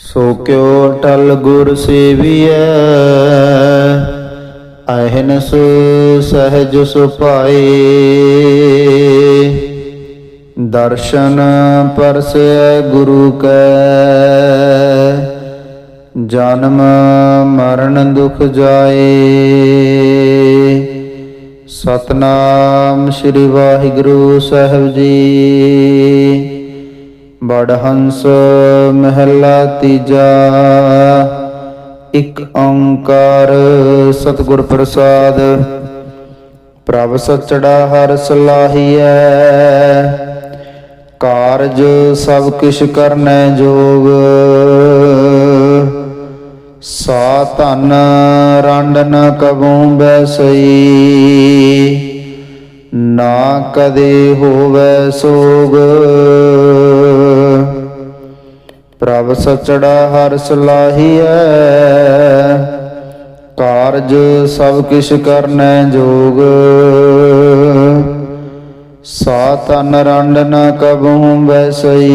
ਸੋ ਕਿਉ ਟਲ ਗੁਰ ਸੇਵੀਐ? ਅਹਨਸ ਸਹਜ ਸੁਪਾਏ ਦਰਸ਼ਨ ਪਰਸੈ ਗੁਰੂ ਕੈ। ਜਨਮ ਮਰਨ ਦੁਖ ਜਾਏ। ਸਤਨਾਮ ਸ੍ਰੀ ਵਾਹਿਗੁਰੂ ਸਾਹਿਬ ਜੀ। ਬੜ ਹੰਸ ਮਹਲਾ ਤੀਜਾ, ਇਕ ਓੰਕਾਰ ਸਤਿਗੁਰ ਪ੍ਰਸਾਦ, ਪ੍ਰਭ ਸਚੜਾ ਹਰ ਸਲਾਹੀਐ। ਕਾਰਜ ਸਭ ਕਿਛ ਕਰਨੈ ਜੋਗ, ਸਾ ਧਨ ਰੰਡ ਨ ਕਬੂ ਬੈਸਈ, ਨਾ ਕਦੇ ਹੋਵੇ ਸੋਗ। ਪ੍ਰਭ ਸਚੜਾ ਹਰ ਸਲਾਹੀਐ। ਕਾਰਜ ਸਭ ਕਿਛ ਕਰਨੈ ਜੋਗ। ਸਾ ਤਨ ਰੰਡ ਨ ਕਬਹੂ ਬੈਸਈ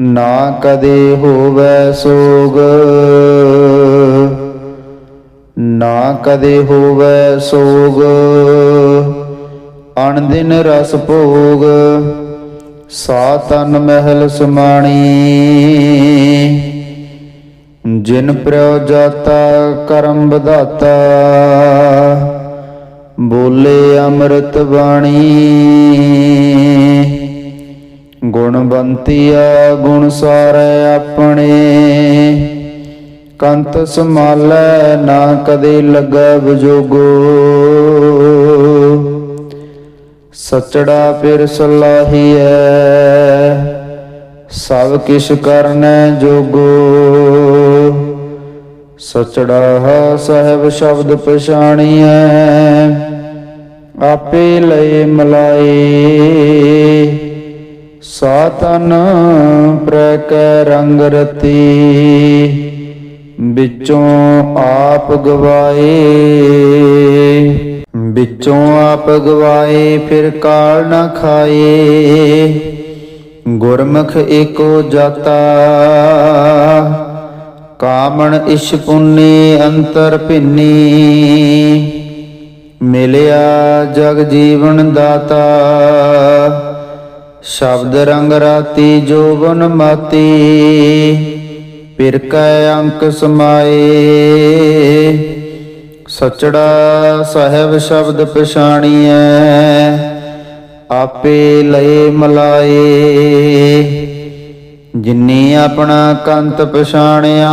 ਨਾ ਕਦੇ ਹੋਵੇ ਸੋਗ। ਨਾ ਕਦੇ ਹੋਵੇ ਸੋਗ। ਅਣ ਦਿਨ ਰਸ ਭੋਗ। ਸਾ ਤਨ ਮਹਿਲ ਸਮਾਣੀ। ਜਿਨ ਪ੍ਰਯੋ ਜਾਤਾ, ਕਰਮ ਵਧਾਤਾ। ਬੋਲੇ ਅੰਮ੍ਰਿਤ ਬਾਣੀ। ਗੁਣਵੰਤੀਆ ਗੁਣ ਸਾਰੇ ਆਪਣੇ। ਕੰਤ ਸਮਾਲੈ ਨਾ ਕਦੇ ਲੱਗੈ ਵਿਜੋਗੋ। ਸਚੜਾ ਫਿਰ ਸਲਾਹੀਐ। ਸਭ ਕਿਛ ਕਰਨੈ ਜੋਗੋ। ਸਚੜਾ ਸਹਿਬ ਸ਼ਬਦ ਪਛਾਣੀਐ। ਆਪੇ ਲਏ ਮਲਾਏ। ਸਾਤਨ ਪ੍ਰਕੈ ਰੰਗ ਰਤੀ। ਵਿੱਚੋਂ ਆਪ ਗਵਾਏ। ਵਿੱਚੋਂ ਆਪ ਗਵਾਏ, ਫਿਰ ਕਾਲ ਨਾ ਖਾਏ। ਗੁਰਮੁਖ ਏਕੋ ਜਾਤਾ। ਕਾਮਣ ਇਸ਼ ਪੁੰਨੀ ਅੰਤਰ ਭਿੰਨੀ। ਮਿਲਿਆ ਜਗ ਜੀਵਨ ਦਾਤਾ। ਸ਼ਬਦ ਰੰਗ ਰਾਤੀ ਜੋਬਨ ਮਾਤੀ। ਪਿਰ ਕੈ ਅੰਕ ਸਮਾਏ। ਸਚੜਾ ਸਹਿਬ ਸ਼ਬਦ ਪਛਾਣੀਐ, ਆਪੇ ਲਏ ਮਲਾਏ। ਜਿਨੀ ਆਪਣਾ ਕੰਤ ਪਛਾਣਿਆ,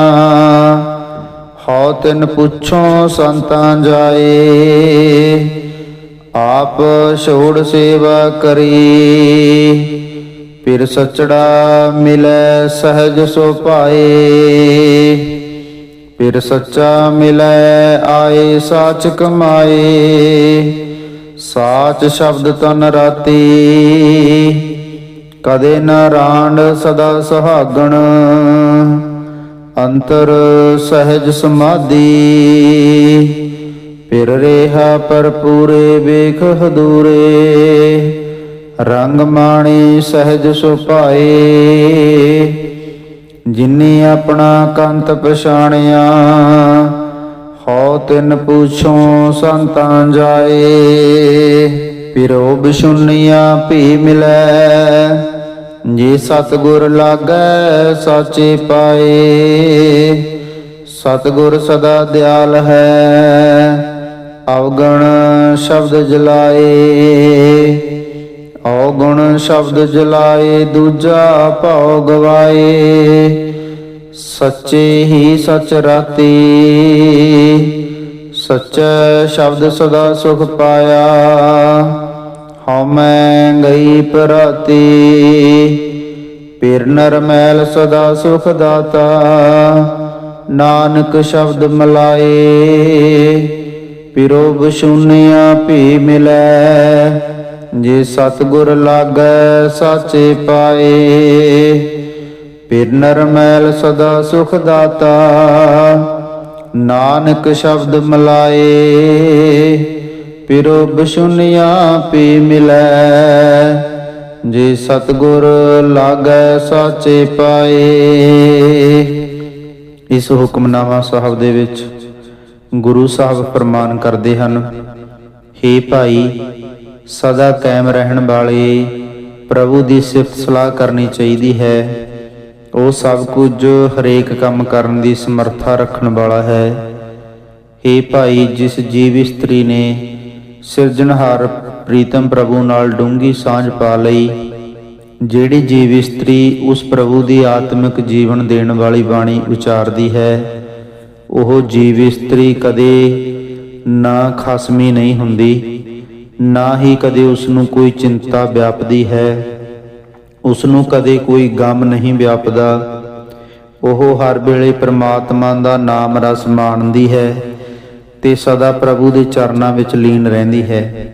ਹਉ ਤਿਨ ਪੁੱਛੋ ਸੰਤਾਂ ਜਾਏ। ਆਪ ਛੋੜ ਸੇਵਾ ਕਰੀ, ਫਿਰ ਸਚੜਾ ਮਿਲੈ ਸਹਿਜ ਸੋ ਪਾਏ। ਫਿਰ ਸੱਚਾ ਮਿਲੈ ਆਏ ਸਾਚ ਕਮਾਏ। ਸਾਚ ਸ਼ਬਦ ਤਨ ਰਾਤੀ। ਕਦੇ ਨਾ ਰਾਂਡ ਸਦਾ ਸੁਹਾਗਣ। ਅੰਤਰ ਸਹਿਜ ਸਮਾਧੀ। ਫਿਰ ਰੇਹਾ ਪਰ ਪੂਰੇ ਵੇਖ ਹਦੂਰੇ। ਰੰਗ ਮਾਣੀ ਸਹਿਜ ਸੁਭਾਏ। ਜਿਨੀ ਆਪਣਾ ਕੰਤ ਪਛਾਣਿਆ, ਹਉ ਤਿਨ ਪੁੱਛੋ ਸੰਤਾਂ ਜਾਏ। ਪਿਰੋ ਬਿਸ਼ੁਨੀਆਂ ਭੀ ਮਿਲੈ, ਜੇ ਸਤਗੁਰ ਲਾਗੈ ਸਾਚੇ ਪਾਏ। ਸਤਗੁਰ ਸਦਾ ਦਿਆਲ ਹੈ, ਅਵਗਣ ਸ਼ਬਦ ਜਲਾਏ। ਔਗੁਣ ਸ਼ਬਦ ਜਲਾਏ, ਦੂਜਾ ਭਉ ਗਵਾਏ। ਸੱਚੇ ਹੀ ਸਚ ਰਾਤੀ, ਸੱਚੇ ਸ਼ਬਦ ਸਦਾ ਸੁਖ ਪਾਇਆ। ਹਉ ਗਈ ਪਰਾਤੀ ਪਿਰ ਨਰ ਮੈਲ ਸਦਾ ਸੁਖ ਦਾਤਾ। ਨਾਨਕ ਸ਼ਬਦ ਮਲਾਏ ਪਿਰੋ ਬਸ਼ੁਨੀਆਂ ਭੀ ਮਿਲੈ। ਜੇ ਸਤਗੁਰ ਲਾਗੈ ਸਾਚੇ ਪਾਏ ਪਿਰ ਨਰ ਸਦਾ ਸੁਖ ਦਾਤਾ। ਨਾਨਕ ਸ਼ਬਦ ਮਲਾਏ, ਪਿਰੋ ਬਸ਼ੁਨੀਆਂ ਪੀ ਮਿਲੈ। ਜੇ ਸਤਗੁਰ ਲਾਗੈ ਸਾਚੇ ਪਾਏ, ਇਸ ਹੁਕਮਨਾਮਾ ਸਾਹਿਬ ਦੇ ਵਿੱਚ ਗੁਰੂ ਸਾਹਿਬ ਫਰਮਾਨ ਕਰਦੇ ਹਨ हे ਭਾਈ ਸਦਾ ਕਾਇਮ ਰਹਿਣ ਵਾਲੇ ਪ੍ਰਭੂ ਦੀ ਸਿਫਤ ਸਲਾਹ ਕਰਨੀ ਚਾਹੀਦੀ ਹੈ। ਉਹ ਸਭ ਕੁਝ ਹਰੇਕ ਕੰਮ ਕਰਨ ਦੀ ਸਮਰੱਥਾ ਰੱਖਣ ਵਾਲਾ ਹੈ। हे ਭਾਈ, ਜਿਸ ਜੀਵ ਇਸਤਰੀ ਨੇ ਸਿਰਜਣਹਾਰ ਪ੍ਰੀਤਮ ਪ੍ਰਭੂ ਨਾਲ ਡੂੰਗੀ ਸਾਂਝ ਪਾ ਲਈ, ਜਿਹੜੀ ਜੀਵ ਇਸਤਰੀ ਉਸ ਪ੍ਰਭੂ ਦੀ ਆਤਮਿਕ ਜੀਵਨ ਦੇਣ ਵਾਲੀ ਬਾਣੀ ਉਚਾਰਦੀ ਹੈ, ਉਹ ਜੀਵ ਇਸਤਰੀ ਕਦੇ ਨਾ ਖਸਮੀ ਨਹੀਂ ਹੁੰਦੀ। ਨਾ ਹੀ ਕਦੇ ਉਸ ਨੂੰ ਕੋਈ ਚਿੰਤਾ ਵਿਆਪਦੀ ਹੈ। ਉਸ ਨੂੰ ਕਦੇ ਕੋਈ ਗਮ ਨਹੀਂ ਵਿਆਪਦਾ। ਉਹ ਹਰ ਵੇਲੇ ਪ੍ਰਮਾਤਮਾ ਦਾ ਨਾਮ ਰਸ ਮਾਣਦੀ ਹੈ ਤੇ ਸਦਾ ਪ੍ਰਭੂ ਦੇ ਚਰਨਾਂ ਵਿੱਚ ਲੀਨ ਰਹਿੰਦੀ ਹੈ।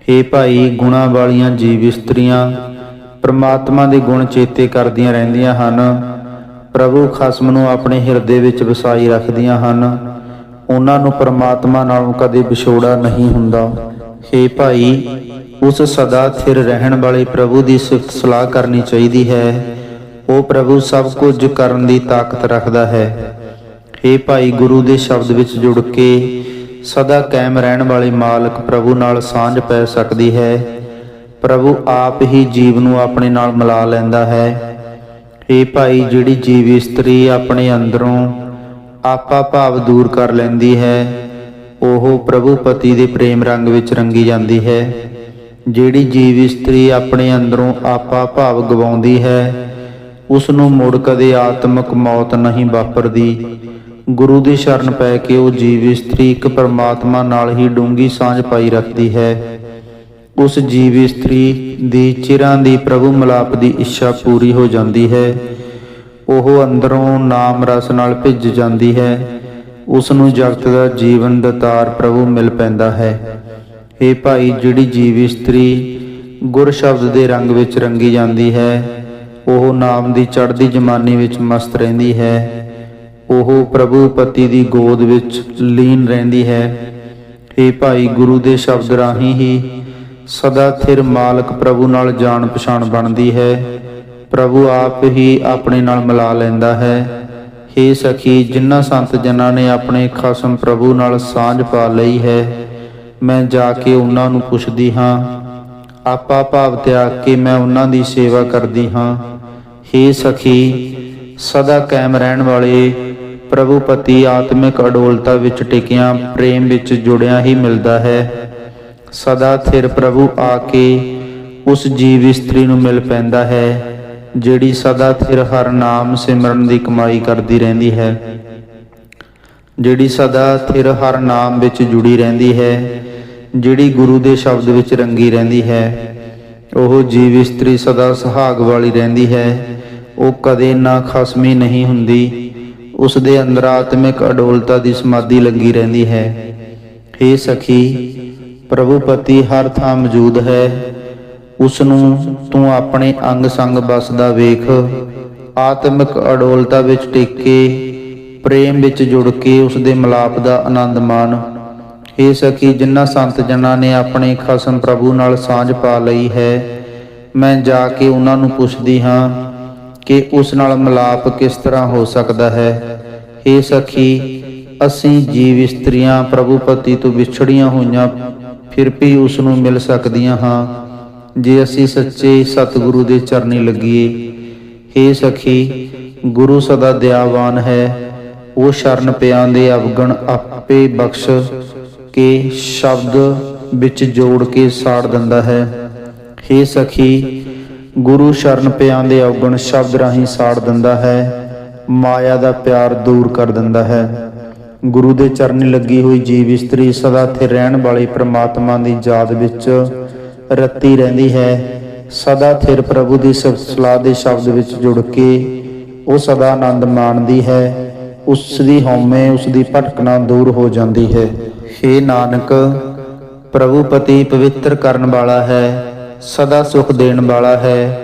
हे ਭਾਈ, ਗੁਣਾ ਵਾਲੀਆਂ ਜੀਵ ਇਸਤਰੀਆਂ, ਪ੍ਰਮਾਤਮਾ ਦੇ ਗੁਣ ਚੇਤੇ ਕਰਦੀਆਂ ਰਹਿੰਦੀਆਂ ਹਨ। ਪ੍ਰਭੂ ਖਸਮ ਨੂੰ ਆਪਣੇ ਹਿਰਦੇ ਵਿੱਚ ਵਸਾਈ ਰੱਖਦੀਆਂ ਹਨ। ਉਹਨਾਂ ਨੂੰ ਪ੍ਰਮਾਤਮਾ ਨਾਲੋਂ ਕਦੇ ਵਿਛੋੜਾ ਨਹੀਂ ਹੁੰਦਾ। हे ਭਾਈ, ਉਸ ਸਦਾ ਥਿਰ ਰਹਿਣ ਵਾਲੇ ਪ੍ਰਭੂ ਦੀ ਸਿਫਤ ਸਲਾਹ ਕਰਨੀ ਚਾਹੀਦੀ ਹੈ। ਉਹ ਪ੍ਰਭੂ ਸਭ ਕੁਝ ਕਰਨ ਦੀ ਤਾਕਤ ਰੱਖਦਾ ਹੈ। हे ਭਾਈ, ਗੁਰੂ ਦੇ ਸ਼ਬਦ ਵਿੱਚ ਜੁੜ ਕੇ ਸਦਾ ਕਾਇਮ ਰਹਿਣ ਵਾਲੇ ਮਾਲਕ ਪ੍ਰਭੂ ਨਾਲ ਸਾਂਝ ਪੈ ਸਕਦੀ ਹੈ। ਪ੍ਰਭੂ ਆਪ ਹੀ ਜੀਵ ਨੂੰ ਆਪਣੇ ਨਾਲ ਮਿਲਾ ਲੈਂਦਾ ਹੈ। ਇਹ ਭਾਈ, ਜਿਹੜੀ ਜੀਵ ਇਸਤਰੀ ਆਪਣੇ ਅੰਦਰੋਂ ਆਪਾ ਭਾਵ ਦੂਰ ਕਰ ਲੈਂਦੀ ਹੈ ਉਹ ਪ੍ਰਭੂ ਪਤੀ ਦੇ ਪ੍ਰੇਮ ਰੰਗ ਵਿੱਚ ਰੰਗੀ ਜਾਂਦੀ ਹੈ, ਜਿਹੜੀ ਜੀਵ ਇਸਤਰੀ ਆਪਣੇ ਅੰਦਰੋਂ ਆਪਾ ਭਾਵ ਗਵਾਉਂਦੀ ਹੈ ਉਸ ਨੂੰ ਮੁੜ ਕਦੇ ਆਤਮਿਕ ਮੌਤ ਨਹੀਂ ਵਾਪਰਦੀ। ਗੁਰੂ ਦੀ ਸ਼ਰਨ ਪੈ ਕੇ ਉਹ ਜੀਵ ਇਸਤਰੀ ਇੱਕ ਪਰਮਾਤਮਾ ਨਾਲ ਹੀ ਡੂੰਗੀ ਸਾਂਝ ਪਾਈ ਰੱਖਦੀ ਹੈ। ਉਸ ਜੀਵ ਇਸਤਰੀ ਦੀ ਚਿਰਾਂ ਦੀ ਪ੍ਰਭੂ ਮਿਲਾਪ ਦੀ ਇੱਛਾ ਪੂਰੀ ਹੋ ਜਾਂਦੀ ਹੈ। ਉਹ ਅੰਦਰੋਂ ਨਾਮ ਰਸ ਨਾਲ ਭਿੱਜ ਜਾਂਦੀ ਹੈ। ਉਸ ਨੂੰ ਜਗਤ ਦਾ ਜੀਵਨ ਦਤਾਰ ਪ੍ਰਭੂ ਮਿਲ ਪੈਂਦਾ ਹੈ। ਇਹ ਭਾਈ, ਜਿਹੜੀ ਜੀਵ ਇਸਤਰੀ ਗੁਰ ਸ਼ਬਦ ਦੇ ਰੰਗ ਵਿੱਚ ਰੰਗੀ ਜਾਂਦੀ ਹੈ, ਉਹ ਨਾਮ ਦੀ ਚੜ੍ਹਦੀ ਜਮਾਨੀ ਵਿੱਚ ਮਸਤ ਰਹਿੰਦੀ ਹੈ। ਉਹ ਪ੍ਰਭੂ ਪਤੀ ਦੀ ਗੋਦ ਵਿੱਚ ਲੀਨ ਰਹਿੰਦੀ ਹੈ। ਇਹ ਭਾਈ, ਗੁਰੂ ਦੇ ਸ਼ਬਦ ਰਾਹੀਂ ਹੀ ਸਦਾ ਥਿਰ ਮਾਲਕ ਪ੍ਰਭੂ ਨਾਲ ਜਾਣ ਪਛਾਣ ਬਣਦੀ ਹੈ। ਪ੍ਰਭੂ ਆਪ ਹੀ ਆਪਣੇ ਨਾਲ ਮਿਲਾ ਲੈਂਦਾ ਹੈ। हे ਸਖੀ ਜਿਨ੍ਹਾਂ ਸੰਤ ਜਨਾਂ ਨੇ ਆਪਣੇ ਖਸਮ ਪ੍ਰਭੂ ਨਾਲ ਸਾਂਝ ਪਾ ਲਈ ਹੈ, ਮੈਂ ਜਾ ਕੇ ਉਹਨਾਂ ਨੂੰ ਪੁੱਛਦੀ ਹਾਂ, ਆਪਾ ਭਾਵ ਤਿਆਗ ਕੇ ਮੈਂ ਉਹਨਾਂ ਦੀ ਸੇਵਾ ਕਰਦੀ ਹਾਂ। हे ਸਖੀ, ਸਦਾ ਕਾਇਮ ਰਹਿਣ ਵਾਲੇ ਪ੍ਰਭੂ ਪਤੀ ਆਤਮਿਕ ਅਡੋਲਤਾ ਵਿੱਚ ਟਿਕਿਆ, ਪ੍ਰੇਮ ਵਿੱਚ ਜੁੜਿਆ ਹੀ ਮਿਲਦਾ ਹੈ। ਸਦਾ ਥਿਰ ਪ੍ਰਭੂ ਆ ਕੇ ਉਸ ਜੀਵ ਇਸਤਰੀ ਨੂੰ ਮਿਲ ਪੈਂਦਾ ਹੈ। ਜਿਹੜੀ ਸਦਾ ਥਿਰ ਹਰ ਨਾਮ ਸਿਮਰਨ ਦੀ ਕਮਾਈ ਕਰਦੀ ਰਹਿੰਦੀ ਹੈ। ਜਿਹੜੀ ਸਦਾ ਥਿਰ ਹਰ ਨਾਮ ਵਿੱਚ ਜੁੜੀ ਰਹਿੰਦੀ ਹੈ, ਜਿਹੜੀ ਗੁਰੂ ਦੇ ਸ਼ਬਦ ਵਿੱਚ ਰੰਗੀ ਰਹਿੰਦੀ ਹੈ, ਉਹ ਜੀਵ ਇਸਤਰੀ ਸਦਾ ਸੁਹਾਗ ਵਾਲੀ ਰਹਿੰਦੀ ਹੈ। ਉਹ ਕਦੇ ਨਾ ਖਸਮੀ ਨਹੀਂ ਹੁੰਦੀ, ਉਸ ਦੇ ਅੰਦਰ ਆਤਮਿਕ ਅਡੋਲਤਾ ਦੀ ਸਮਾਧੀ ਲੱਗੀ ਰਹਿੰਦੀ ਹੈ। हे ਸਖੀ ਪ੍ਰਭੂ ਪਤੀ ਹਰ ਥਾਂ ਮੌਜੂਦ ਹੈ। ਉਸ ਨੂੰ ਤੂੰ ਆਪਣੇ ਅੰਗ ਸੰਗ ਬਸਦਾ ਵੇਖ, ਆਤਮਿਕ ਅਡੋਲਤਾ ਵਿੱਚ ਟਿਕ ਕੇ ਪ੍ਰੇਮ ਵਿੱਚ ਜੁੜ ਕੇ ਉਸ ਦੇ ਮਿਲਾਪ ਦਾ ਆਨੰਦ ਮਾਣ। ਇਹ ਸਖੀ ਜਿਨ੍ਹਾਂ ਸੰਤ ਜਨਾਂ ਨੇ ਆਪਣੇ ਖਸਮ ਪ੍ਰਭੂ ਨਾਲ ਸਾਂਝ ਪਾ ਲਈ ਹੈ, ਮੈਂ ਜਾ ਕੇ ਉਹਨਾਂ ਨੂੰ ਪੁੱਛਦੀ ਹਾਂ ਕਿ ਉਸ ਨਾਲ ਮਿਲਾਪ ਕਿਸ ਤਰ੍ਹਾਂ ਹੋ ਸਕਦਾ ਹੈ। ਇਹ ਸਖੀ, ਅਸੀਂ ਜੀਵ ਇਸਤਰੀਆਂ ਪ੍ਰਭੂ ਪਤੀ ਤੋਂ ਵਿਛੜੀਆਂ ਹੋਈਆਂ, ਫਿਰ ਵੀ ਉਸ ਨੂੰ ਮਿਲ ਸਕਦੀਆਂ ਹਾਂ। ਜੇ ਅਸੀਂ ਸੱਚੇ ਸਤਿਗੁਰੂ ਦੇ ਚਰਨੀ ਲੱਗੀਏ हे ਸਖੀ, ਗੁਰੂ ਸਦਾ ਦਿਆਵਾਨ ਹੈ, ਉਹ ਸ਼ਰਨ ਪਿਆਂ ਦੇ ਅਵਗਣ ਆਪੇ ਬਖਸ਼ ਕੇ ਸ਼ਬਦ ਵਿੱਚ ਜੋੜ ਕੇ ਸਾੜ ਦਿੰਦਾ ਹੈ। हे ਸਖੀ, ਗੁਰੂ ਸ਼ਰਨ ਪਿਆਂ ਦੇ ਅਵਗਣ ਸ਼ਬਦ ਰਾਹੀਂ ਸਾੜ ਦਿੰਦਾ ਹੈ, ਮਾਇਆ ਦਾ ਪਿਆਰ ਦੂਰ ਕਰ ਦਿੰਦਾ ਹੈ। ਗੁਰੂ ਦੇ ਚਰਨੀ ਲੱਗੀ ਹੋਈ ਜੀਵ ਇਸਤਰੀ ਸਦਾ ਥਿਰ ਰਹਿਣ ਵਾਲੀ ਪ੍ਰਮਾਤਮਾ ਦੀ ਯਾਦ ਵਿੱਚ ਰਤੀ ਰਹਿੰਦੀ ਹੈ। ਸਦਾ ਥਿਰ ਪ੍ਰਭੂ ਦੀ ਸਲਾਹ ਦੇ ਸ਼ਬਦ ਵਿੱਚ ਜੁੜ ਕੇ ਉਹ ਸਦਾ ਆਨੰਦ ਮਾਣਦੀ ਹੈ। ਉਸ ਦੀ ਹਉਮੈ ਉਸ ਦੀ ਭਟਕਣਾ ਦੂਰ ਹੋ ਜਾਂਦੀ ਹੈ। हे ਨਾਨਕ, ਪ੍ਰਭੂ ਪਤੀ ਪਵਿੱਤਰ ਕਰਨ ਵਾਲਾ ਹੈ, ਸਦਾ ਸੁਖ ਦੇਣ ਵਾਲਾ ਹੈ।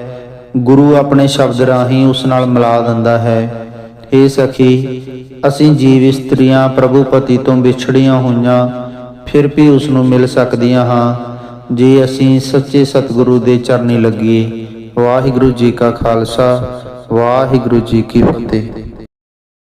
ਗੁਰੂ ਆਪਣੇ ਸ਼ਬਦ ਰਾਹੀਂ ਉਸ ਨਾਲ ਮਿਲਾ ਦਿੰਦਾ ਹੈ। हे ਸਖੀ, ਅਸੀਂ ਜੀਵ ਇਸਤਰੀਆਂ ਪ੍ਰਭੂ ਪਤੀ ਤੋਂ ਵਿਛੜੀਆਂ ਹੋਈਆਂ, ਫਿਰ ਵੀ ਉਸ ਨੂੰ ਮਿਲ ਸਕਦੀਆਂ ਹਾਂ। ਜੇ ਅਸੀਂ ਸੱਚੇ ਸਤਿਗੁਰੂ ਦੇ ਚਰਨੀ ਲੱਗੀਏ ਵਾਹਿਗੁਰੂ ਜੀ ਕਾ ਖਾਲਸਾ, ਵਾਹਿਗੁਰੂ ਜੀ ਕੀ ਫਤਿਹ।